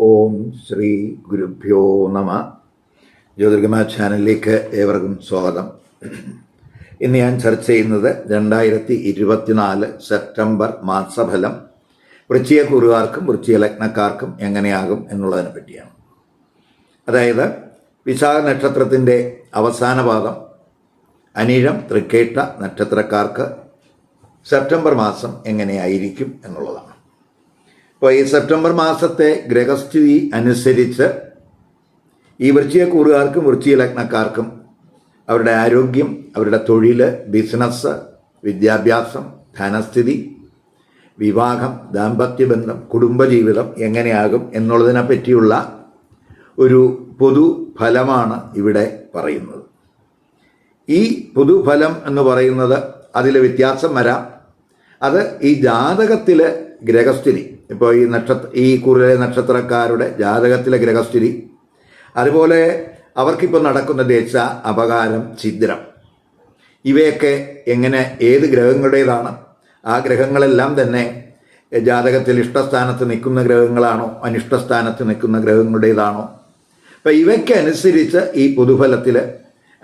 ഓം ശ്രീ ഗുരുഭ്യോ നമ. ജ്യോതിർഗമ ചാനലിലേക്ക് ഏവർക്കും സ്വാഗതം. ഇന്ന് ഞാൻ ചർച്ച ചെയ്യുന്നത് രണ്ടായിരത്തി ഇരുപത്തിനാല് സെപ്റ്റംബർ മാസഫലം. വൃശ്ചിക കുറുകാർക്കും വൃച്ചിയ ലഗ്നക്കാർക്കും എങ്ങനെയാകും എന്നുള്ളതിനെ പറ്റിയാണ്. അതായത് വിശാഖ നക്ഷത്രത്തിന്റെ അവസാന ഭാഗം അനിഴം തൃക്കേട്ട നക്ഷത്രക്കാർക്ക് സെപ്റ്റംബർ മാസം എങ്ങനെയായിരിക്കും എന്നുള്ളതാണ്. അപ്പോൾ ഈ സെപ്റ്റംബർ മാസത്തെ ഗ്രഹസ്ഥിതി അനുസരിച്ച് ഈ വൃശ്ചിക കൂറുകാർക്കും വൃശ്ചിക ലഗ്നക്കാർക്കും അവരുടെ ആരോഗ്യം അവരുടെ തൊഴിൽ ബിസിനസ് വിദ്യാഭ്യാസം ധനസ്ഥിതി വിവാഹം ദാമ്പത്യബന്ധം കുടുംബജീവിതം എങ്ങനെയാകും എന്നുള്ളതിനെ പറ്റിയുള്ള ഒരു പൊതു ഫലമാണ് ഇവിടെ പറയുന്നത്. ഈ പൊതുഫലം എന്ന് പറയുന്നത് അതിലെ വ്യത്യാസം വരാം. അത് ഈ ജാതകത്തിലെ ഗ്രഹസ്ഥിതി. ഇപ്പോൾ ഈ നക്ഷത്ര ഈ കുറിലെ നക്ഷത്രക്കാരുടെ ജാതകത്തിലെ ഗ്രഹസ്ഥിതി. അതുപോലെ അവർക്കിപ്പോൾ നടക്കുന്ന ദേശ അപകാരം ഛിദ്രം. ഇവയൊക്കെ എങ്ങനെ ഏത് ഗ്രഹങ്ങളുടേതാണ്? ആ ഗ്രഹങ്ങളെല്ലാം തന്നെ ജാതകത്തിൽ ഇഷ്ടസ്ഥാനത്ത് നിൽക്കുന്ന ഗ്രഹങ്ങളാണോ? അനിഷ്ടസ്ഥാനത്ത് നിൽക്കുന്ന ഗ്രഹങ്ങളുടേതാണോ? അപ്പം ഇവയ്ക്കനുസരിച്ച് ഈ പൊതുഫലത്തിൽ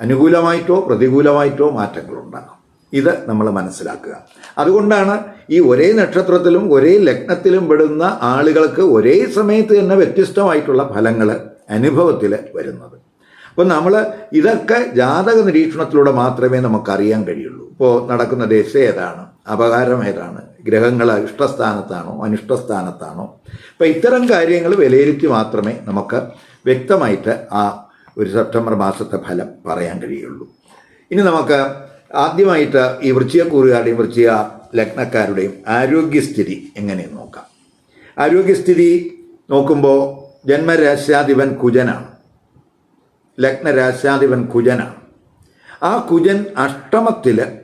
അനുകൂലമായിട്ടോ പ്രതികൂലമായിട്ടോ മാറ്റങ്ങളുണ്ടാകും. ഇത് നമ്മൾ മനസ്സിലാക്കുക. അതുകൊണ്ടാണ് ഈ ഒരേ നക്ഷത്രത്തിലും ഒരേ ലഗ്നത്തിലും പെടുന്ന ആളുകൾക്ക് ഒരേ സമയത്ത് തന്നെ വ്യത്യസ്തമായിട്ടുള്ള ഫലങ്ങൾ അനുഭവത്തിൽ വരുന്നത്. അപ്പോൾ നമ്മൾ ഇതൊക്കെ ജാതക നിരീക്ഷണത്തിലൂടെ മാത്രമേ നമുക്കറിയാൻ കഴിയുള്ളൂ. ഇപ്പോൾ നടക്കുന്ന ദശ ഏതാണ്? അപകാരം ഏതാണ്? ഗ്രഹങ്ങൾ ഇഷ്ടസ്ഥാനത്താണോ അനിഷ്ടസ്ഥാനത്താണോ? അപ്പം ഇത്തരം കാര്യങ്ങൾ വിലയിരുത്തി മാത്രമേ നമുക്ക് വ്യക്തമായിട്ട് ആ ഒരു സെപ്റ്റംബർ മാസത്തെ ഫലം പറയാൻ കഴിയുള്ളൂ. ഇനി നമുക്ക് ആദ്യമായിട്ട് ഈ വൃശ്ചികക്കൂറുകാരുടെയും വൃശ്ചിക ലഗ്നക്കാരുടെയും ആരോഗ്യസ്ഥിതി എങ്ങനെയെന്ന് നോക്കാം? ആരോഗ്യസ്ഥിതി നോക്കുമ്പോൾ ജന്മരാശാധിപൻ കുജനാണ്. ലഗ്നരാശാധിപൻ കുജനാണ്. ആ കുജൻ അഷ്ടമത്തിൽ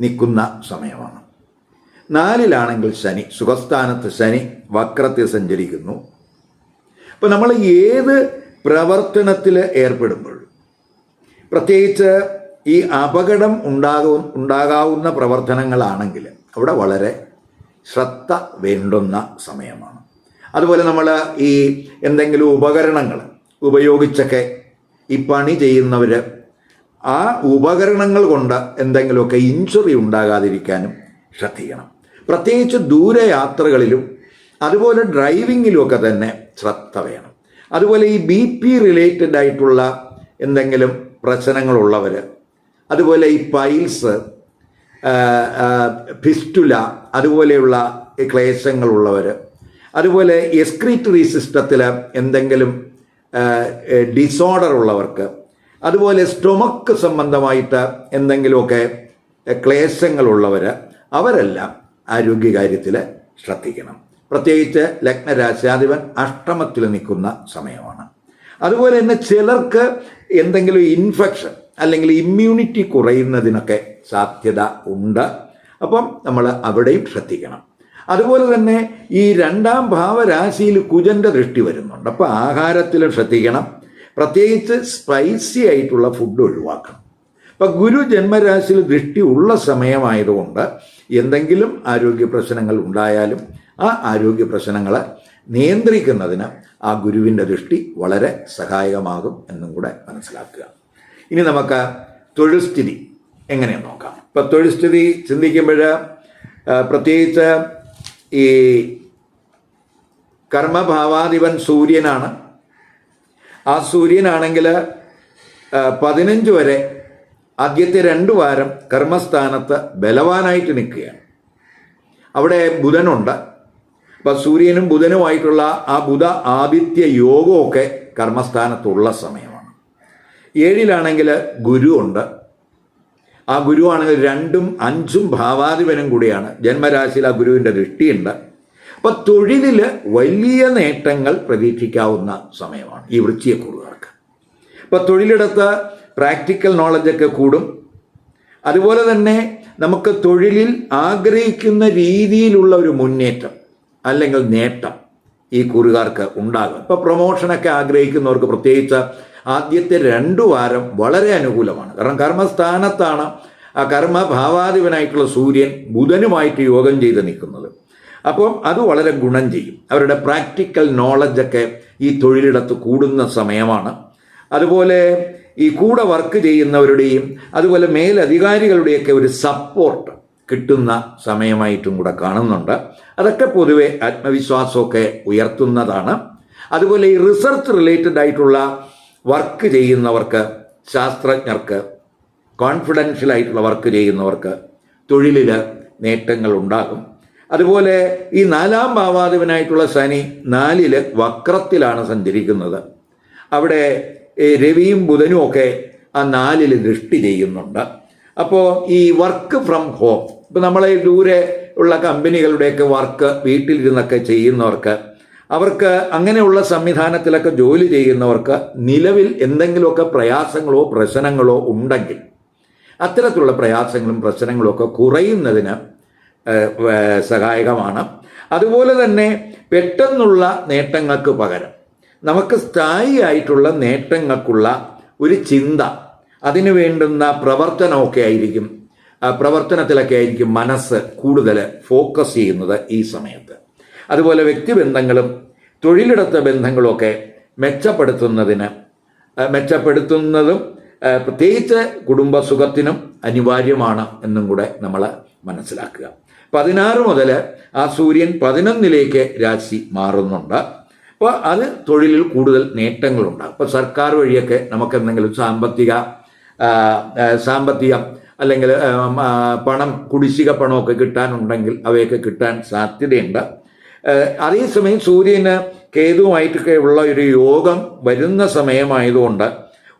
നിൽക്കുന്ന സമയമാണ്. നാലിലാണെങ്കിൽ ശനി സുഖസ്ഥാനത്ത് ശനി വക്രത്തിൽ സഞ്ചരിക്കുന്നു. അപ്പോൾ നമ്മൾ ഏത് പ്രവർത്തനത്തിൽ ഏർപ്പെടുമ്പോൾ? പ്രത്യേകിച്ച് ഈ അപകടം ഉണ്ടാകും ഉണ്ടാകാവുന്ന പ്രവർത്തനങ്ങളാണെങ്കിൽ അവിടെ വളരെ ശ്രദ്ധ വേണ്ടുന്ന സമയമാണ്. അതുപോലെ നമ്മൾ ഈ എന്തെങ്കിലും ഉപകരണങ്ങൾ ഉപയോഗിച്ചൊക്കെ ഈ പണി ചെയ്യുന്നവർ ആ ഉപകരണങ്ങൾ കൊണ്ട് എന്തെങ്കിലുമൊക്കെ ഇഞ്ചുറി ഉണ്ടാകാതിരിക്കാനും ശ്രദ്ധിക്കണം. പ്രത്യേകിച്ച് ദൂരയാത്രകളിലും അതുപോലെ ഡ്രൈവിങ്ങിലുമൊക്കെ തന്നെ ശ്രദ്ധ വേണം. അതുപോലെ ഈ ബി പി റിലേറ്റഡ് ആയിട്ടുള്ള എന്തെങ്കിലും പ്രശ്നങ്ങളുള്ളവർ അതുപോലെ ഈ പൈൽസ് ഫിസ്റ്റുല അതുപോലെയുള്ള ക്ലേശങ്ങളുള്ളവർ അതുപോലെ എസ്ക്രീറ്ററി സിസ്റ്റത്തിൽ എന്തെങ്കിലും ഡിസോർഡർ ഉള്ളവർക്ക്. അതുപോലെ സ്റ്റൊമക്ക് സംബന്ധമായിട്ട് എന്തെങ്കിലുമൊക്കെ ക്ലേശങ്ങളുള്ളവർ അവരെല്ലാം ആരോഗ്യകാര്യത്തിൽ ശ്രദ്ധിക്കണം. പ്രത്യേകിച്ച് ലഗ്നരാശാധിപൻ അഷ്ടമത്തിൽ നിൽക്കുന്ന സമയമാണ്. അതുപോലെ തന്നെ ചിലർക്ക് എന്തെങ്കിലും ഇൻഫെക്ഷൻ അല്ലെങ്കിൽ ഇമ്മ്യൂണിറ്റി കുറയുന്നതിനൊക്കെ സാധ്യത ഉണ്ട്. അപ്പം നമ്മൾ അവിടെയും ശ്രദ്ധിക്കണം. അതുപോലെ തന്നെ ഈ രണ്ടാം ഭാവരാശിയിൽ കുജന്റെ ദൃഷ്ടി വരുന്നുണ്ട്. അപ്പോൾ ആഹാരത്തിൽ ശ്രദ്ധിക്കണം. പ്രത്യേകിച്ച് സ്പൈസി ആയിട്ടുള്ള ഫുഡ് ഒഴിവാക്കണം. അപ്പം ഗുരു ജന്മരാശിയിൽ ദൃഷ്ടി ഉള്ള സമയമായതുകൊണ്ട് എന്തെങ്കിലും ആരോഗ്യ പ്രശ്നങ്ങൾ ഉണ്ടായാലും ആ ആരോഗ്യ പ്രശ്നങ്ങളെ നിയന്ത്രിക്കുന്നതിന് ആ ഗുരുവിന്റെ ദൃഷ്ടി വളരെ സഹായകമാകും എന്നും കൂടെ മനസ്സിലാക്കുക. ഇനി നമുക്ക് തൊഴിൽ സ്ഥിതി എങ്ങനെയെന്ന് നോക്കാം. ഇപ്പം തൊഴിൽ സ്ഥിതി ചിന്തിക്കുമ്പോൾ പ്രത്യേകിച്ച് ഈ കർമ്മഭാവാധിപൻ സൂര്യനാണ്. ആ സൂര്യനാണെങ്കിൽ പതിനഞ്ച് വരെ ആദ്യത്തെ രണ്ട് വാരം കർമ്മസ്ഥാനത്ത് ബലവാനായിട്ട് നിൽക്കുകയാണ്. അവിടെ ബുധനുണ്ട്. അപ്പം സൂര്യനും ബുധനുമായിട്ടുള്ള ആ ബുധ ആദിത്യ യോഗമൊക്കെ കർമ്മസ്ഥാനത്തുള്ള സമയമാണ് ഏഴിലാണെങ്കിൽ ഗുരു ഉണ്ട്. ആ ഗുരുവാണെങ്കിൽ രണ്ടും അഞ്ചും ഭാവാധിപനും കൂടിയാണ്. ജന്മരാശിയിൽ ആ ഗുരുവിന്റെ ദൃഷ്ടിയുണ്ട്. അപ്പം തൊഴിലിൽ വലിയ നേട്ടങ്ങൾ പ്രതീക്ഷിക്കാവുന്ന സമയമാണ് ഈ വൃശ്ചിയക്കുറുകാർക്ക് ഇപ്പം തൊഴിലിടത്ത് പ്രാക്ടിക്കൽ നോളജൊക്കെ കൂടും. അതുപോലെ തന്നെ നമുക്ക് തൊഴിലിൽ ആഗ്രഹിക്കുന്ന രീതിയിലുള്ള ഒരു മുന്നേറ്റം അല്ലെങ്കിൽ നേട്ടം ഈ കുറുകാർക്ക് ഉണ്ടാകും. ഇപ്പോൾ പ്രൊമോഷനൊക്കെ ആഗ്രഹിക്കുന്നവർക്ക് പ്രത്യേകിച്ച് ആദ്യത്തെ രണ്ടു വാരം വളരെ അനുകൂലമാണ്. കാരണം കർമ്മസ്ഥാനത്താണ് ആ കർമ്മഭാവാധിപനായിട്ടുള്ള സൂര്യൻ ബുധനുമായിട്ട് യോഗം ചെയ്ത് നിൽക്കുന്നത്. അപ്പം അത് വളരെ ഗുണം ചെയ്യും. അവരുടെ പ്രാക്ടിക്കൽ നോളജൊക്കെ ഈ തൊഴിലിടത്ത് കൂടുന്ന സമയമാണ്. അതുപോലെ ഈ കൂടെ വർക്ക് ചെയ്യുന്നവരുടെയും അതുപോലെ മേലധികാരികളുടെയൊക്കെ ഒരു സപ്പോർട്ട് കിട്ടുന്ന സമയമായിട്ടും കൂടെ കാണുന്നുണ്ട്. അതൊക്കെ പൊതുവെ ആത്മവിശ്വാസമൊക്കെ ഉയർത്തുന്നതാണ്. അതുപോലെ ഈ റിസർച്ച് റിലേറ്റഡ് ആയിട്ടുള്ള വർക്ക് ചെയ്യുന്നവർക്ക് ശാസ്ത്രജ്ഞർക്ക് കോൺഫിഡൻഷ്യൽ ആയിട്ടുള്ള വർക്ക് ചെയ്യുന്നവർക്ക് തൊഴിലിൽ നേട്ടങ്ങൾ ഉണ്ടാകും. അതുപോലെ ഈ നാലാം ഭാവാധിപനായിട്ടുള്ള ശനി നാലിൽ വക്രത്തിലാണ് സഞ്ചരിക്കുന്നത്. അവിടെ രവിയും ബുധനും ഒക്കെ ആ നാലിൽ ദൃഷ്ടി ചെയ്യുന്നുണ്ട്. അപ്പോൾ ഈ വർക്ക് ഫ്രം ഹോം ഇപ്പം നമ്മളെ ദൂരെ ഉള്ള കമ്പനികളുടെയൊക്കെ വർക്ക് വീട്ടിലിരുന്നൊക്കെ ചെയ്യുന്നവർക്ക് അവർക്ക് അങ്ങനെയുള്ള സംവിധാനത്തിലൊക്കെ ജോലി ചെയ്യുന്നവർക്ക് നിലവിൽ എന്തെങ്കിലുമൊക്കെ പ്രയാസങ്ങളോ പ്രശ്നങ്ങളോ ഉണ്ടെങ്കിൽ അത്തരത്തിലുള്ള പ്രയാസങ്ങളും പ്രശ്നങ്ങളും ഒക്കെ കുറയുന്നതിന് സഹായകമാണ്. അതുപോലെ തന്നെ പെട്ടെന്നുള്ള നേട്ടങ്ങൾക്ക് പകരം നമുക്ക് സ്ഥായിയായിട്ടുള്ള നേട്ടങ്ങൾക്കുള്ള ഒരു ചിന്ത അതിനു വേണ്ടുന്ന പ്രവർത്തനമൊക്കെ ആയിരിക്കും പ്രവർത്തനത്തിലൊക്കെ ആയിരിക്കും മനസ്സ് കൂടുതൽ ഫോക്കസ് ചെയ്യുന്നത് ഈ സമയത്ത്. അതുപോലെ വ്യക്തിബന്ധങ്ങളും തൊഴിലിടത്ത ബന്ധങ്ങളുമൊക്കെ മെച്ചപ്പെടുത്തുന്നതിന് മെച്ചപ്പെടുത്തുന്നതും പ്രത്യേകിച്ച് കുടുംബസുഖത്തിനും അനിവാര്യമാണ് എന്നും കൂടെ നമ്മൾ മനസ്സിലാക്കുക. പതിനാറ് മുതൽ ആ സൂര്യൻ പതിനൊന്നിലേക്ക് രാശി മാറുന്നുണ്ട്. അപ്പോൾ അത് തൊഴിലിൽ കൂടുതൽ നേട്ടങ്ങളുണ്ടാകും അപ്പോൾ സർക്കാർ വഴിയൊക്കെ നമുക്ക് എന്തെങ്കിലും സാമ്പത്തിക സാമ്പത്തികം അല്ലെങ്കിൽ പണം കുടിശ്ശിക പണമൊക്കെ കിട്ടാനുണ്ടെങ്കിൽ അവയൊക്കെ കിട്ടാൻ സാധ്യതയുണ്ട്. അതേസമയം സൂര്യന് കേതുവുമായിട്ടൊക്കെ ഉള്ള ഒരു യോഗം വരുന്ന സമയമായതുകൊണ്ട്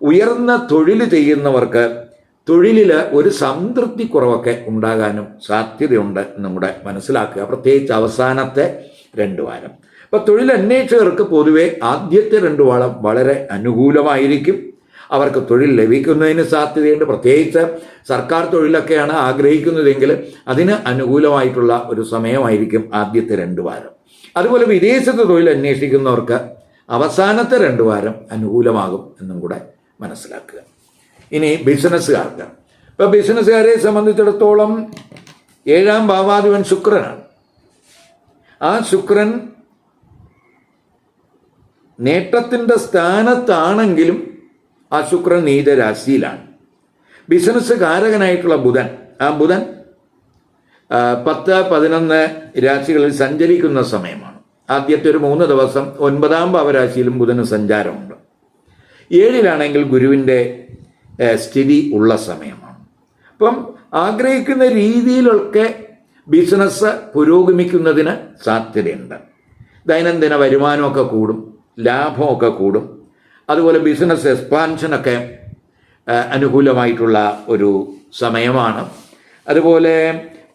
ഉയർന്ന തൊഴിൽ ചെയ്യുന്നവർക്ക് തൊഴിലിൽ ഒരു സംതൃപ്തി കുറവൊക്കെ ഉണ്ടാകാനും സാധ്യതയുണ്ട് കൂടെ മനസ്സിലാക്കുക. പ്രത്യേകിച്ച് അവസാനത്തെ രണ്ട് വാരം. അപ്പോൾ തൊഴിൽ അന്വേഷകർക്ക് പൊതുവെ ആദ്യത്തെ രണ്ട് വാരം വളരെ അനുകൂലമായിരിക്കും. അവർക്ക് തൊഴിൽ ലഭിക്കുന്നതിന് സാധ്യതയുണ്ട്. പ്രത്യേകിച്ച് സർക്കാർ തൊഴിലൊക്കെയാണ് ആഗ്രഹിക്കുന്നതെങ്കിൽ അതിന് അനുകൂലമായിട്ടുള്ള ഒരു സമയമായിരിക്കും ആദ്യത്തെ രണ്ട് വാരം. അതുപോലെ വിദേശത്ത് തൊഴിൽ അന്വേഷിക്കുന്നവർക്ക് അവസാനത്തെ രണ്ട് വാരം അനുകൂലമാകും എന്നും കൂടെ മനസ്സിലാക്കുക. ഇനി ബിസിനസ്സുകാർക്ക്. ഇപ്പോൾ ബിസിനസ്സുകാരെ സംബന്ധിച്ചിടത്തോളം ഏഴാം ഭാവാധിപൻ ശുക്രനാണ്. ആ ശുക്രൻ നേട്ടത്തിന്റെ സ്ഥാനത്താണെങ്കിലും ആ ശുക്രൻ നീചരാശിയിലാണ് ബിസിനസ് കാരകനായിട്ടുള്ള ബുധൻ ആ ബുധൻ പത്ത് പതിനൊന്ന് രാശികളിൽ സഞ്ചരിക്കുന്ന സമയമാണ്. ആദ്യത്തെ ഒരു മൂന്ന് ദിവസം ഒൻപതാം ഭാവരാശിയിലും ബുധന് സഞ്ചാരമുണ്ട്. ഏഴിലാണെങ്കിൽ ഗുരുവിന്റെ സ്ഥിതി ഉള്ള സമയമാണ്. അപ്പം ആഗ്രഹിക്കുന്ന രീതിയിലൊക്കെ ബിസിനസ് പുരോഗമിക്കുന്നതിന് സാധ്യതയുണ്ട്. ദൈനംദിന വരുമാനമൊക്കെ കൂടും ലാഭമൊക്കെ കൂടും. അതുപോലെ ബിസിനസ് എക്സ്പാൻഷനൊക്കെ അനുകൂലമായിട്ടുള്ള ഒരു സമയമാണ്. അതുപോലെ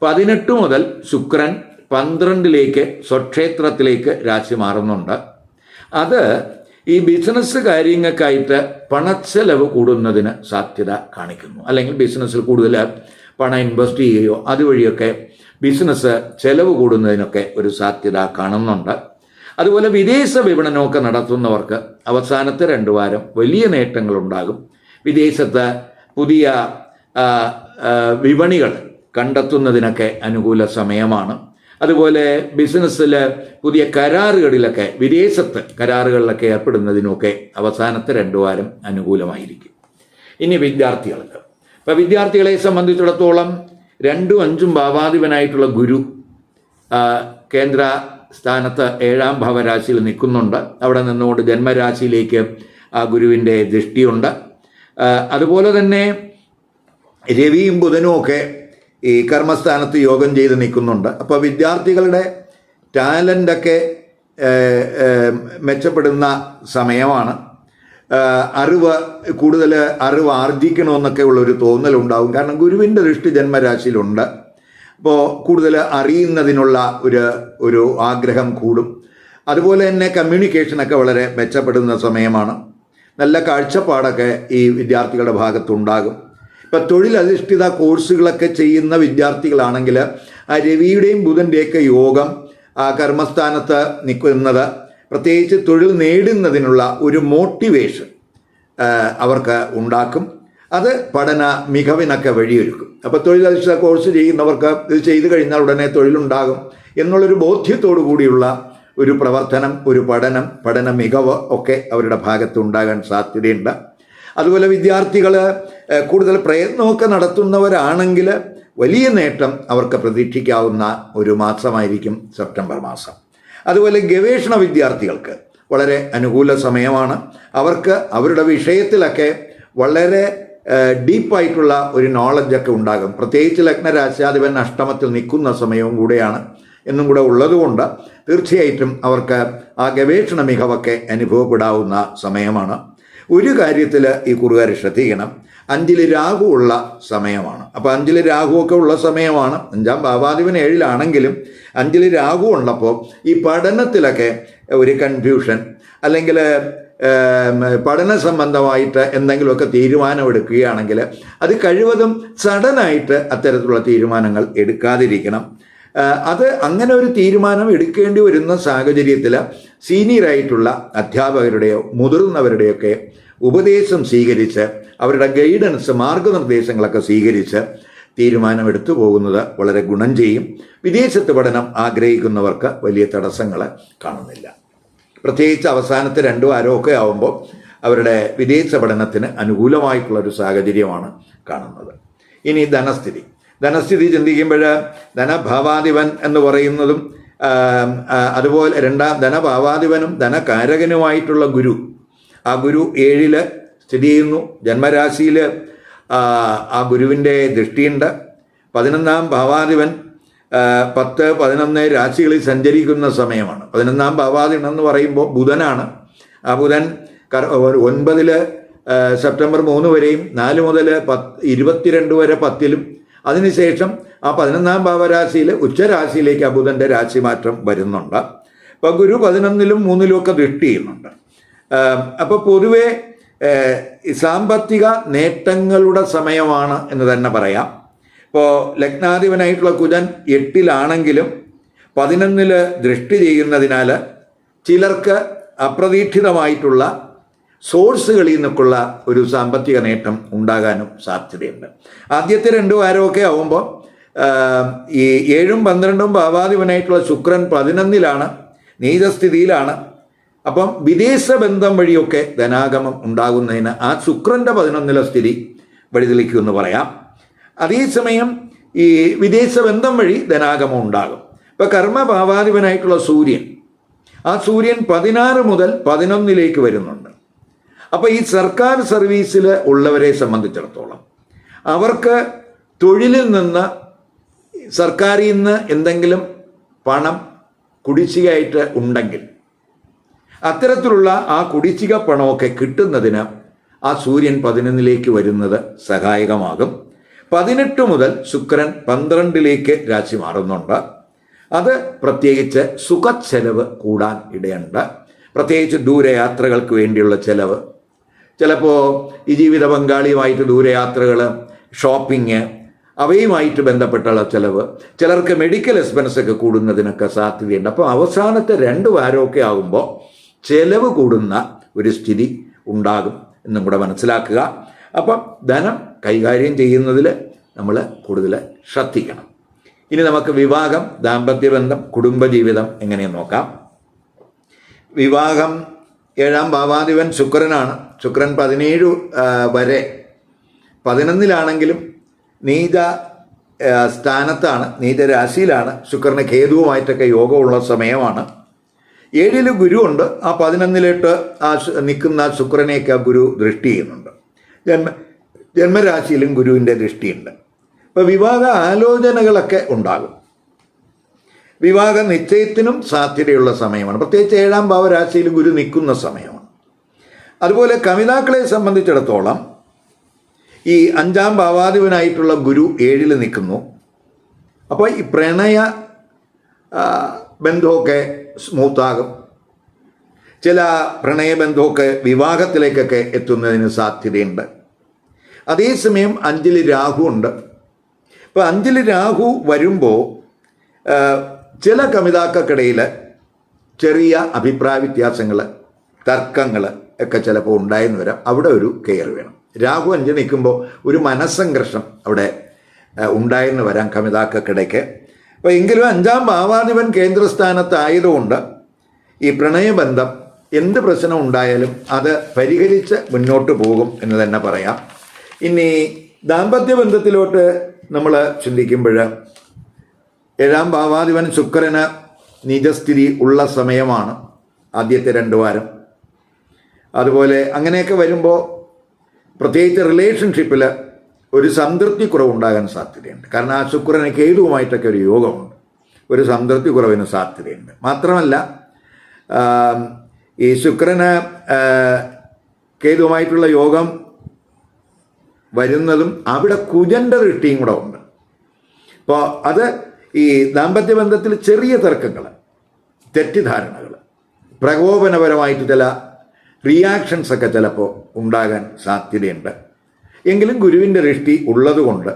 പതിനെട്ട് മുതൽ ശുക്രൻ പന്ത്രണ്ടിലേക്ക് സ്വക്ഷേത്രത്തിലേക്ക് രാശി മാറുന്നുണ്ട്. അത് ഈ ബിസിനസ് കാര്യങ്ങൾക്കായിട്ട് പണച്ചെലവ് കൂടുന്നതിന് സാധ്യത കാണിക്കുന്നു. അല്ലെങ്കിൽ ബിസിനസ്സിൽ കൂടുതൽ പണം ഇൻവെസ്റ്റ് ചെയ്യുകയോ അതുവഴിയൊക്കെ ബിസിനസ് ചെലവ് കൂടുന്നതിനൊക്കെ ഒരു സാധ്യത കാണുന്നുണ്ട്. അതുപോലെ വിദേശ വിപണനമൊക്കെ നടത്തുന്നവർക്ക് അവസാനത്തെ രണ്ട് വാരം വലിയ നേട്ടങ്ങളുണ്ടാകും. വിദേശത്ത് പുതിയ വിപണികൾ കണ്ടെത്തുന്നതിനൊക്കെ അനുകൂല സമയമാണ്. അതുപോലെ ബിസിനസ്സിൽ പുതിയ കരാറുകളിലൊക്കെ വിദേശത്ത് കരാറുകളിലൊക്കെ ഏർപ്പെടുന്നതിനുമൊക്കെ അവസാനത്തെ രണ്ടു വാരം അനുകൂലമായിരിക്കും. ഇനി വിദ്യാർത്ഥികൾക്ക്. ഇപ്പം വിദ്യാർത്ഥികളെ സംബന്ധിച്ചിടത്തോളം രണ്ടും അഞ്ചും ഭാവാധിപനായിട്ടുള്ള ഗുരു കേന്ദ്ര സ്ഥാനത്ത് ഏഴാം ഭാവരാശിയിൽ നിൽക്കുന്നുണ്ട്. അവിടെ നിന്നുകൊണ്ട് ജന്മരാശിയിലേക്ക് ആ ഗുരുവിന്റെ ദൃഷ്ടിയുണ്ട്. അതുപോലെ തന്നെ രവിയും ബുധനും ഒക്കെ ഈ കർമ്മസ്ഥാനത്ത് യോഗം ചെയ്ത് നിൽക്കുന്നുണ്ട്. അപ്പോൾ വിദ്യാർത്ഥികളുടെ ടാലന്റൊക്കെ മെച്ചപ്പെടുന്ന സമയമാണ്. അറിവ് കൂടുതൽ അറിവ് ആർജിക്കണമെന്നൊക്കെ ഉള്ളൊരു തോന്നലുണ്ടാവും കാരണം ഗുരുവിന്റെ ദൃഷ്ടി ജന്മരാശിയിലുണ്ട്. അപ്പോൾ കൂടുതൽ അറിയുന്നതിനുള്ള ഒരു ഒരു ആഗ്രഹം കൂടും. അതുപോലെ തന്നെ കമ്മ്യൂണിക്കേഷനൊക്കെ വളരെ മെച്ചപ്പെടുന്ന സമയമാണ്. നല്ല കാഴ്ചപ്പാടൊക്കെ ഈ വിദ്യാർത്ഥികളുടെ ഭാഗത്തുണ്ടാകും. ഇപ്പം തൊഴിലധിഷ്ഠിത കോഴ്സുകളൊക്കെ ചെയ്യുന്ന വിദ്യാർത്ഥികളാണെങ്കിൽ ആ രവിയുടെയും ബുധന്റെയൊക്കെ യോഗം ആ കർമ്മസ്ഥാനത്ത് നിൽക്കുന്നത് പ്രത്യേകിച്ച് തൊഴിൽ നേടുന്നതിനുള്ള ഒരു മോട്ടിവേഷൻ അവർക്ക് ഉണ്ടാക്കും. അത് പഠന മികവിനൊക്കെ വഴിയൊരുക്കും. അപ്പോൾ തൊഴിലധിഷ്ഠിത കോഴ്സ് ചെയ്യുന്നവർക്ക് ഇത് ചെയ്തു കഴിഞ്ഞാൽ ഉടനെ തൊഴിലുണ്ടാകും എന്നുള്ളൊരു ബോധ്യത്തോടു കൂടിയുള്ള ഒരു പ്രവർത്തനം ഒരു പഠനം പഠന മികവ് ഒക്കെ അവരുടെ ഭാഗത്ത് ഉണ്ടാകാൻ സാധ്യതയുണ്ട്. അതുപോലെ വിദ്യാർത്ഥികൾ കൂടുതൽ പ്രയത്നമൊക്കെ നടത്തുന്നവരാണെങ്കിൽ വലിയ നേട്ടം അവർക്ക് പ്രതീക്ഷിക്കാവുന്ന ഒരു മാസമായിരിക്കും സെപ്റ്റംബർ മാസം. അതുപോലെ ഗവേഷണ വിദ്യാർത്ഥികൾക്ക് വളരെ അനുകൂല സമയമാണ്. അവർക്ക് അവരുടെ വിഷയത്തിലൊക്കെ വളരെ ഡീപ്പായിട്ടുള്ള ഒരു നോളജൊക്കെ ഉണ്ടാകും. പ്രത്യേകിച്ച് ലഗ്നരാശാധിപൻ അഷ്ടമത്തിൽ നിൽക്കുന്ന സമയവും കൂടെയാണ് എന്നും കൂടെ ഉള്ളതുകൊണ്ട് തീർച്ചയായിട്ടും അവർക്ക് ആ ഗവേഷണ മികവൊക്കെ അനുഭവപ്പെടാവുന്ന സമയമാണ്. ഒരു കാര്യത്തിൽ ഈ കുറുകാർ ശ്രദ്ധിക്കണം. അഞ്ചിൽ രാഹു ഉള്ള സമയമാണ്. അപ്പോൾ അഞ്ചിൽ രാഹു ഒക്കെ ഉള്ള സമയമാണ്. അഞ്ചാം ഭാവാധിപൻ ഏഴിലാണെങ്കിലും അഞ്ചിൽ രാഹു ഉള്ളപ്പോൾ ഈ പഠനത്തിലൊക്കെ ഒരു കൺഫ്യൂഷൻ അല്ലെങ്കിൽ പഠന സംബന്ധമായിട്ട് എന്തെങ്കിലുമൊക്കെ തീരുമാനമെടുക്കുകയാണെങ്കിൽ അത് കഴിവതും സഡനായിട്ട് അത്തരത്തിലുള്ള തീരുമാനങ്ങൾ എടുക്കാതിരിക്കണം. അത് അങ്ങനെ ഒരു തീരുമാനം എടുക്കേണ്ടി വരുന്ന സാഹചര്യത്തിൽ സീനിയറായിട്ടുള്ള അധ്യാപകരുടെയോ മുതിർന്നവരുടെയൊക്കെ ഉപദേശം സ്വീകരിച്ച് അവരുടെ ഗൈഡൻസ് മാർഗനിർദ്ദേശങ്ങളൊക്കെ സ്വീകരിച്ച് തീരുമാനമെടുത്തു പോകുന്നത് വളരെ ഗുണം ചെയ്യും. വിദേശത്ത് പഠനം ആഗ്രഹിക്കുന്നവർക്ക് വലിയ തടസ്സങ്ങൾ കാണുന്നില്ല. പ്രത്യേകിച്ച് അവസാനത്തെ രണ്ടു വാരമൊക്കെ ആവുമ്പോൾ അവരുടെ വിദേശ പഠനത്തിന് അനുകൂലമായിട്ടുള്ള ഒരു സാഹചര്യമാണ് കാണുന്നത്. ഇനി ധനസ്ഥിതി. ധനസ്ഥിതി ചിന്തിക്കുമ്പോൾ ധനഭാവാധിപൻ എന്ന് പറയുന്നതും അതുപോലെ രണ്ടാം ധനഭാവാധിപനും ധനകാരകനുമായിട്ടുള്ള ഗുരു. ആ ഗുരു ഏഴിൽ സ്ഥിതി ചെയ്യുന്നു. ജന്മരാശിയിൽ ആ ഗുരുവിന്റെ ദൃഷ്ടിയുണ്ട്. പതിനൊന്നാം ഭാവാധിപൻ പത്ത് പതിനൊന്ന് രാശികളിൽ സഞ്ചരിക്കുന്ന സമയമാണ്. പതിനൊന്നാം ഭാവാദിനം എന്ന് പറയുമ്പോൾ ബുധനാണ്. ആ ബുധൻ ഒൻപതിൽ സെപ്റ്റംബർ മൂന്ന് വരെയും നാല് മുതൽ പത്ത് ഇരുപത്തിരണ്ട് വരെ പത്തിലും. അതിനുശേഷം ആ പതിനൊന്നാം ഭാവരാശിയിൽ ഉച്ചരാശിയിലേക്ക് ആ ബുധന്റെ രാശിമാറ്റം വരുന്നുണ്ട്. അപ്പോൾ ഗുരു പതിനൊന്നിലും മൂന്നിലും ഒക്കെ ദൃഷ്ടി ചെയ്യുന്നുണ്ട്. അപ്പോൾ പൊതുവേ സാമ്പത്തിക നേട്ടങ്ങളുടെ സമയമാണ് എന്ന് തന്നെ പറയാം. ഇപ്പോൾ ലഗ്നാധിപനായിട്ടുള്ള കുജൻ എട്ടിലാണെങ്കിലും പതിനൊന്നിൽ ദൃഷ്ടി ചെയ്യുന്നതിനാൽ ചിലർക്ക് അപ്രതീക്ഷിതമായിട്ടുള്ള സോഴ്സുകളിൽ നിന്നൊക്കെയുള്ള ഒരു സാമ്പത്തിക നേട്ടം ഉണ്ടാകാനും സാധ്യതയുണ്ട്. ആദ്യത്തെ രണ്ടു വാരമൊക്കെ ആവുമ്പോൾ ഈ ഏഴും പന്ത്രണ്ടും ഭാവാധിപനായിട്ടുള്ള ശുക്രൻ പതിനൊന്നിലാണ് നീചസ്ഥിതിയിലാണ്. അപ്പം വിദേശ ബന്ധം വഴിയൊക്കെ ധനാഗമം ഉണ്ടാകുന്നതിന് ആ ശുക്രന്റെ പതിനൊന്നിലെ സ്ഥിതി വഴിതെളിക്കുമെന്ന് പറയാം. അതേസമയം ഈ വിദേശ ബന്ധം വഴി ധനാഗമം ഉണ്ടാകും. ഇപ്പം കർമ്മഭാവാധിപനായിട്ടുള്ള സൂര്യൻ ആ സൂര്യൻ പതിനാറ് മുതൽ പതിനൊന്നിലേക്ക് വരുന്നുണ്ട്. അപ്പോൾ ഈ സർക്കാർ സർവീസിൽ ഉള്ളവരെ സംബന്ധിച്ചിടത്തോളം അവർക്ക് തൊഴിലിൽ നിന്ന് സർക്കാരിൽ നിന്ന് എന്തെങ്കിലും പണം കുടിശ്ശികയായിട്ട് ഉണ്ടെങ്കിൽ അത്തരത്തിലുള്ള ആ കുടിശ്ശിക പണമൊക്കെ കിട്ടുന്നതിന് ആ സൂര്യൻ പതിനൊന്നിലേക്ക് വരുന്നത് സഹായകമാകും. പതിനെട്ട് മുതൽ ശുക്രൻ പന്ത്രണ്ടിലേക്ക് രാശി മാറുന്നുണ്ട് അത് പ്രത്യേകിച്ച് സുഖച്ചെലവ് കൂടാൻ ഇടയുണ്ട്. പ്രത്യേകിച്ച് ദൂരയാത്രകൾക്ക് വേണ്ടിയുള്ള ചെലവ്. ചിലപ്പോൾ ഈ ജീവിത പങ്കാളിയുമായിട്ട് ദൂരയാത്രകൾ ഷോപ്പിംഗ് അവയുമായിട്ട് ബന്ധപ്പെട്ടുള്ള ചിലവ്. ചിലർക്ക് മെഡിക്കൽ എക്സ്പെൻസ് ഒക്കെ കൂടുന്നതിനൊക്കെ സാധ്യതയുണ്ട്. അപ്പോൾ അവസാനത്തെ രണ്ട് വാരമൊക്കെ ആകുമ്പോൾ ചെലവ് കൂടുന്ന ഒരു സ്ഥിതി ഉണ്ടാകും എന്നും കൂടെ മനസ്സിലാക്കുക. അപ്പം ധനം കൈകാര്യം ചെയ്യുന്നതിൽ നമ്മൾ കൂടുതൽ ശ്രദ്ധിക്കണം. ഇനി നമുക്ക് വിവാഹം ദാമ്പത്യബന്ധം കുടുംബജീവിതം എങ്ങനെ നോക്കാം? വിവാഹം ഏഴാം ഭാവാധിപൻ ശുക്രനാണ്. ശുക്രൻ പതിനേഴ് വരെ പതിനൊന്നിലാണെങ്കിലും നീച സ്ഥാനത്താണ് നീചരാശിയിലാണ്. ശുക്രന് കേതുവുമായിട്ടൊക്കെ യോഗമുള്ള സമയമാണ്. ഏഴിൽ ഗുരുവുണ്ട് ആ പതിനൊന്നിലിട്ട് ആ നിൽക്കുന്ന ശുക്രനെയൊക്കെ ഗുരു ദൃഷ്ടി ചെയ്യുന്നുണ്ട്. ജന്മ ജന്മരാശിയിലും ഗുരുവിന്റെ ദൃഷ്ടിയുണ്ട്. അപ്പോൾ വിവാഹ ആലോചനകളൊക്കെ ഉണ്ടാകും. വിവാഹ നിശ്ചയത്തിനും സാധ്യതയുള്ള സമയമാണ്. പ്രത്യേകിച്ച് ഏഴാം ഭാവരാശിയിൽ ഗുരു നിൽക്കുന്ന സമയമാണ്. അതുപോലെ കവിതാക്കളെ സംബന്ധിച്ചിടത്തോളം ഈ അഞ്ചാം ഭാവാധിപനായിട്ടുള്ള ഗുരു ഏഴിൽ നിൽക്കുന്നു. അപ്പോൾ ഈ പ്രണയ ബന്ധമൊക്കെ സ്മൂത്താകും. ചില പ്രണയബന്ധമൊക്കെ വിവാഹത്തിലേക്കൊക്കെ എത്തുന്നതിന് സാധ്യതയുണ്ട്. അതേസമയം അഞ്ചിൽ രാഹു ഉണ്ട്. ഇപ്പോൾ അഞ്ചിൽ രാഹു വരുമ്പോൾ ചില കവിതാക്കൾക്കിടയിൽ ചെറിയ അഭിപ്രായ വ്യത്യാസങ്ങൾ തർക്കങ്ങൾ ഒക്കെ ചിലപ്പോൾ ഉണ്ടായെന്ന് വരാം. അവിടെ ഒരു കെയർ വേണം. രാഹു അഞ്ച് നിൽക്കുമ്പോൾ ഒരു മനസ്സംഘർഷം അവിടെ ഉണ്ടായെന്ന് വരാം കവിതാക്കൾക്കിടയ്ക്ക് അപ്പോൾ എങ്കിലും അഞ്ചാം ഭാവാധിപൻ കേന്ദ്രസ്ഥാനത്തായതുകൊണ്ട് ഈ പ്രണയബന്ധം എന്ത് പ്രശ്നം ഉണ്ടായാലും അത് പരിഹരിച്ച് മുന്നോട്ട് പോകും എന്ന് തന്നെ പറയാം. ഇനി ദാമ്പത്യ ബന്ധത്തിലോട്ട് നമ്മൾ ചിന്തിക്കുമ്പോൾ ഏഴാം ഭാവാധിപൻ ശുക്രന് നിജസ്ഥിതി ഉള്ള സമയമാണ് ആദ്യത്തെ രണ്ട് വാരം. അതുപോലെ അങ്ങനെയൊക്കെ വരുമ്പോൾ പ്രത്യേകിച്ച് റിലേഷൻഷിപ്പിൽ ഒരു സംതൃപ്തി കുറവുണ്ടാകാൻ സാധ്യതയുണ്ട്. കാരണം ആ ശുക്രന് കേതുവുമായിട്ടൊക്കെ ഒരു യോഗമുണ്ട്. ഒരു സംതൃപ്തി കുറവിന് സാധ്യതയുണ്ട്. മാത്രമല്ല ഈ ശുക്രന് ആ, കേതുവുമായിട്ടുള്ള യോഗം വരുന്നതും അവിടെ കുജന്റെ ദൃഷ്ടിയും കൂടെ ഉണ്ട്. അപ്പോൾ അത് ഈ ദാമ്പത്യ ബന്ധത്തിൽ ചെറിയ തർക്കങ്ങൾ തെറ്റിദ്ധാരണകൾ പ്രകോപനപരമായിട്ട് ചില റിയാക്ഷൻസ് ഒക്കെ ചിലപ്പോൾ ഉണ്ടാകാൻ സാധ്യതയുണ്ട്. എങ്കിലും ഗുരുവിന്റെ ദൃഷ്ടി ഉള്ളതുകൊണ്ട്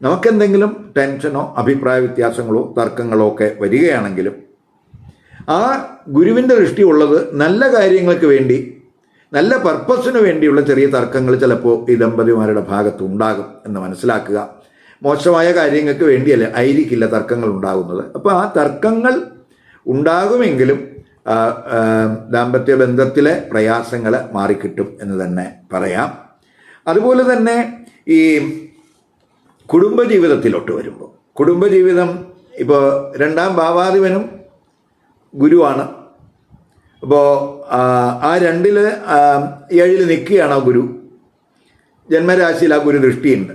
നമുക്കെന്തെങ്കിലും ടെൻഷനോ അഭിപ്രായ വ്യത്യാസങ്ങളോ തർക്കങ്ങളോ ഒക്കെ വരികയാണെങ്കിലും ആ ഗുരുവിന്റെ ദൃഷ്ടി ഉള്ളത് നല്ല കാര്യങ്ങൾക്ക് വേണ്ടി നല്ല പർപ്പസിന് വേണ്ടിയുള്ള ചെറിയ തർക്കങ്ങൾ ചിലപ്പോൾ ഈ ദമ്പതിമാരുടെ ഭാഗത്ത് ഉണ്ടാകും എന്ന് മനസ്സിലാക്കുക. മോശമായ കാര്യങ്ങൾക്ക് വേണ്ടിയല്ല ആയിരിക്കില്ല തർക്കങ്ങൾ ഉണ്ടാകുന്നത്. അപ്പോൾ ആ തർക്കങ്ങൾ ഉണ്ടാകുമെങ്കിലും ദാമ്പത്യ ബന്ധത്തിലെ പ്രയാസങ്ങൾ മാറിക്കിട്ടും എന്ന് തന്നെ പറയാം. അതുപോലെ തന്നെ ഈ കുടുംബജീവിതത്തിലോട്ട് വരുമ്പോൾ കുടുംബജീവിതം ഇപ്പോൾ രണ്ടാം ഭാവാധിപനും ഗുരുവാണ്. അപ്പോൾ ആ രണ്ടിൽ ഏഴിൽ നിൽക്കുകയാണ് ആ ഗുരു. ജന്മരാശിയിൽ ആ ഗുരു ദൃഷ്ടിയുണ്ട്.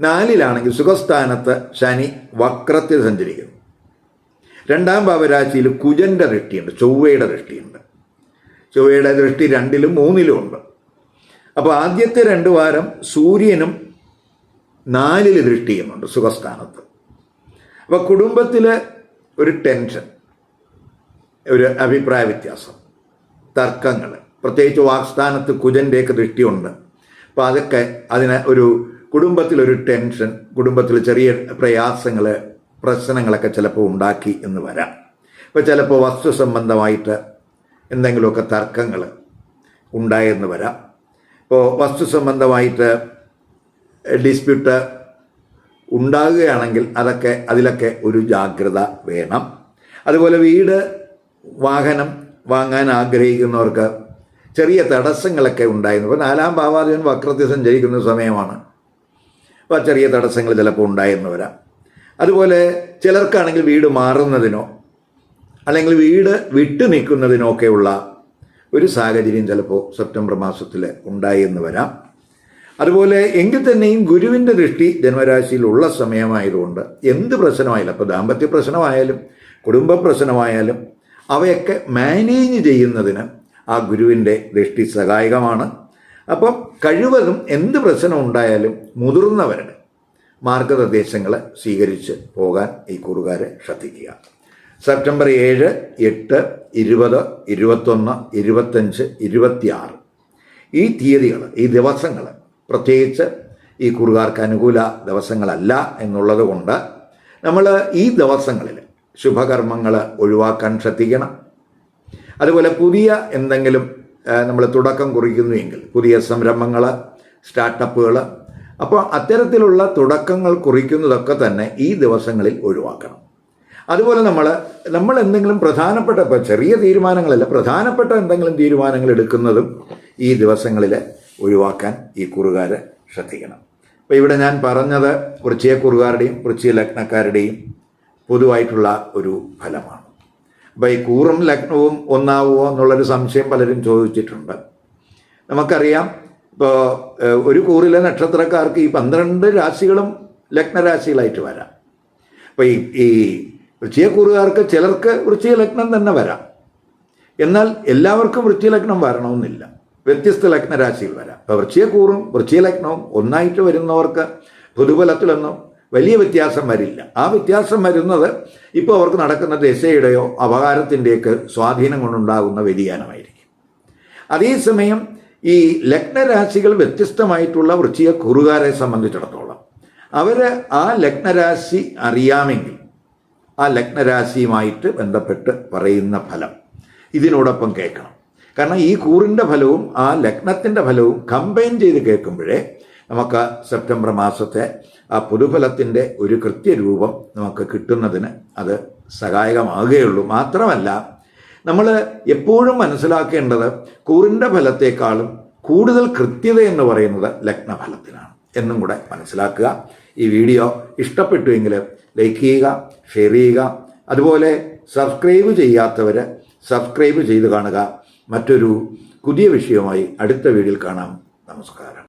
നാലിലാണെങ്കിൽ സുഖസ്ഥാനത്ത് ശനി വക്രത്തിൽ സഞ്ചരിക്കുന്നു. രണ്ടാം ഭാവരാശിയിൽ കുജന്റെ ദൃഷ്ടിയുണ്ട് ചൊവ്വയുടെ ദൃഷ്ടിയുണ്ട്. ചൊവ്വയുടെ ദൃഷ്ടി രണ്ടിലും മൂന്നിലും ഉണ്ട്. അപ്പോൾ ആദ്യത്തെ രണ്ട് വാരം സൂര്യനും നാലിൽ ദൃഷ്ടി ചെയ്യുന്നുണ്ട് സുഖസ്ഥാനത്ത്. അപ്പോൾ കുടുംബത്തിൽ ഒരു ടെൻഷൻ. ഒരു അഭിപ്രായ വ്യത്യാസം. തർക്കങ്ങൾ. പ്രത്യേകിച്ച് വാക്സ്ഥാനത്ത് കുജന്റെയൊക്കെ ദൃഷ്ടിയുണ്ട്. അപ്പോൾ അതൊക്കെ അതിന് ഒരു കുടുംബത്തിലൊരു ടെൻഷൻ കുടുംബത്തിൽ ചെറിയ പ്രയാസങ്ങൾ പ്രശ്നങ്ങളൊക്കെ ചിലപ്പോൾ ഉണ്ടാക്കി എന്ന് വരാം. ഇപ്പോൾ ചിലപ്പോൾ വസ്തു സംബന്ധമായിട്ട് എന്തെങ്കിലുമൊക്കെ തർക്കങ്ങൾ ഉണ്ടായെന്ന് വരാം. ഇപ്പോൾ വസ്തു സംബന്ധമായിട്ട് ഡിസ്പ്യൂട്ട് ഉണ്ടാകുകയാണെങ്കിൽ അതൊക്കെ അതിലൊക്കെ ഒരു ജാഗ്രത വേണം. അതുപോലെ വീട് വാഹനം വാങ്ങാൻ ആഗ്രഹിക്കുന്നവർക്ക് ചെറിയ തടസ്സങ്ങളൊക്കെ ഉണ്ടായിരുന്നു. അപ്പോൾ നാലാം ഭാവാധിപൻ വക്രത്തിൽ സഞ്ചരിക്കുന്ന സമയമാണ്. അപ്പോൾ ചെറിയ തടസ്സങ്ങൾ ചിലപ്പോൾ ഉണ്ടായിരുന്നു വരാം. അതുപോലെ ചിലർക്കാണെങ്കിൽ വീട് മാറുന്നതിനോ അല്ലെങ്കിൽ വീട് വിട്ടു നിൽക്കുന്നതിനോ ഒക്കെയുള്ള ഒരു സാഹചര്യം ചിലപ്പോൾ സെപ്റ്റംബർ മാസത്തിൽ ഉണ്ടായി എന്ന് വരാം. അതുപോലെ എങ്കിൽ തന്നെയും ഗുരുവിന്റെ ദൃഷ്ടി ജന്മരാശിയിലുള്ള സമയമായതുകൊണ്ട് എന്ത് പ്രശ്നമായാലും അപ്പോൾ ദാമ്പത്യ പ്രശ്നമായാലും കുടുംബ പ്രശ്നമായാലും അവയൊക്കെ മാനേജ് ചെയ്യുന്നതിന് ആ ഗുരുവിന്റെ ദൃഷ്ടി സഹായകമാണ്. അപ്പം കഴിവതും എന്ത് പ്രശ്നം ഉണ്ടായാലും മുതിർന്നവരുടെ മാർഗനിർദ്ദേശങ്ങൾ സ്വീകരിച്ച് പോകാൻ ഈ കൂറുകാരെ ശ്രദ്ധിക്കുക. സെപ്റ്റംബർ ഏഴ് എട്ട് ഇരുപത് ഇരുപത്തൊന്ന് ഇരുപത്തഞ്ച് ഇരുപത്തിയാറ്. ഈ തീയതികൾ ഈ ദിവസങ്ങൾ പ്രത്യേകിച്ച് ഈ കുറുകാർക്ക് അനുകൂല ദിവസങ്ങളല്ല എന്നുള്ളത് കൊണ്ട് നമ്മൾ ഈ ദിവസങ്ങളിൽ ശുഭകർമ്മങ്ങൾ ഒഴിവാക്കാൻ ശ്രദ്ധിക്കണം. അതുപോലെ പുതിയ എന്തെങ്കിലും നമ്മൾ തുടക്കം കുറിക്കുന്നുവെങ്കിൽ പുതിയ സംരംഭങ്ങൾ സ്റ്റാർട്ടപ്പുകൾ അപ്പോൾ അത്തരത്തിലുള്ള തുടക്കങ്ങൾ കുറിക്കുന്നതൊക്കെ തന്നെ ഈ ദിവസങ്ങളിൽ ഒഴിവാക്കണം. അതുപോലെ നമ്മൾ നമ്മൾ എന്തെങ്കിലും പ്രധാനപ്പെട്ട ഇപ്പോൾ ചെറിയ തീരുമാനങ്ങളല്ല പ്രധാനപ്പെട്ട എന്തെങ്കിലും തീരുമാനങ്ങൾ എടുക്കുന്നതും ഈ ദിവസങ്ങളിൽ ഒഴിവാക്കാൻ ഈ കുറുകാർ ശ്രദ്ധിക്കണം. അപ്പോൾ ഇവിടെ ഞാൻ പറഞ്ഞത് വൃശ്ചിക കുറുകാരുടെയും വൃശ്ചിക ലഗ്നക്കാരുടെയും പൊതുവായിട്ടുള്ള ഒരു ഫലമാണ്. അപ്പോൾ ഈ കൂറും ലഗ്നവും ഒന്നാവുമോ എന്നുള്ളൊരു സംശയം പലരും ചോദിച്ചിട്ടുണ്ട്. നമുക്കറിയാം ഇപ്പോൾ ഒരു കൂറിലെ നക്ഷത്രക്കാർക്ക് ഈ പന്ത്രണ്ട് രാശികളും ലഗ്നരാശികളായിട്ട് വരാം. അപ്പോൾ ഈ ഈ വൃശ്ചിക കൂറുകാർക്ക് ചിലർക്ക് വൃശ്ചിക ലഗ്നം തന്നെ വരാം. എന്നാൽ എല്ലാവർക്കും വൃശ്ചിക ലഗ്നം വരണമെന്നില്ല. വ്യത്യസ്ത ലഗ്നരാശിയിൽ വരാം. ഇപ്പോൾ വൃശ്ചിക കൂറും വൃശ്ചിക ലഗ്നവും ഒന്നായിട്ട് വരുന്നവർക്ക് പൊതുബലത്തിലൊന്നും വലിയ വ്യത്യാസം വരില്ല. ആ വ്യത്യാസം വരുന്നത് ഇപ്പോൾ അവർക്ക് നടക്കുന്ന ദശയുടെയോ അപകാരത്തിന്റെയൊക്കെ സ്വാധീനം കൊണ്ടുണ്ടാകുന്ന വ്യതിയാനമായിരിക്കും. അതേസമയം ഈ ലഗ്നരാശികൾ വ്യത്യസ്തമായിട്ടുള്ള വൃശ്ചിക കുറുകാരെ സംബന്ധിച്ചിടത്തോളം അവർ ആ ലഗ്നരാശി അറിയാമെങ്കിൽ ആ ലഗ്നരാശിയുമായിട്ട് ബന്ധപ്പെട്ട് പറയുന്ന ഫലം ഇതിനോടൊപ്പം കേൾക്കണം. കാരണം ഈ കൂറിന്റെ ഫലവും ആ ലഗ്നത്തിന്റെ ഫലവും കമ്പൈൻ ചെയ്ത് കേൾക്കുമ്പോഴേ നമുക്ക് സെപ്റ്റംബർ മാസത്തെ ആ പൊതുഫലത്തിന്റെ ഒരു കൃത്യരൂപം നമുക്ക് കിട്ടുന്നതിന് അത് സഹായകമാകുകയുള്ളൂ. മാത്രമല്ല നമ്മൾ എപ്പോഴും മനസ്സിലാക്കേണ്ടത് കൂറിന്റെ ഫലത്തെക്കാളും കൂടുതൽ കൃത്യത എന്ന് പറയുന്നത് ലഗ്നഫലത്തിനാണ് എന്നും കൂടെ മനസ്സിലാക്കുക. ഈ വീഡിയോ ഇഷ്ടപ്പെട്ടുവെങ്കിൽ ലൈക്ക് ചെയ്യുക ഷെയർ ചെയ്യുക. അതുപോലെ സബ്സ്ക്രൈബ് ചെയ്യാത്തവർ സബ്സ്ക്രൈബ് ചെയ്ത് കാണുക. മറ്റൊരു പുതിയ വിഷയവുമായി അടുത്ത വീഡിയോയിൽ കാണാം. നമസ്കാരം.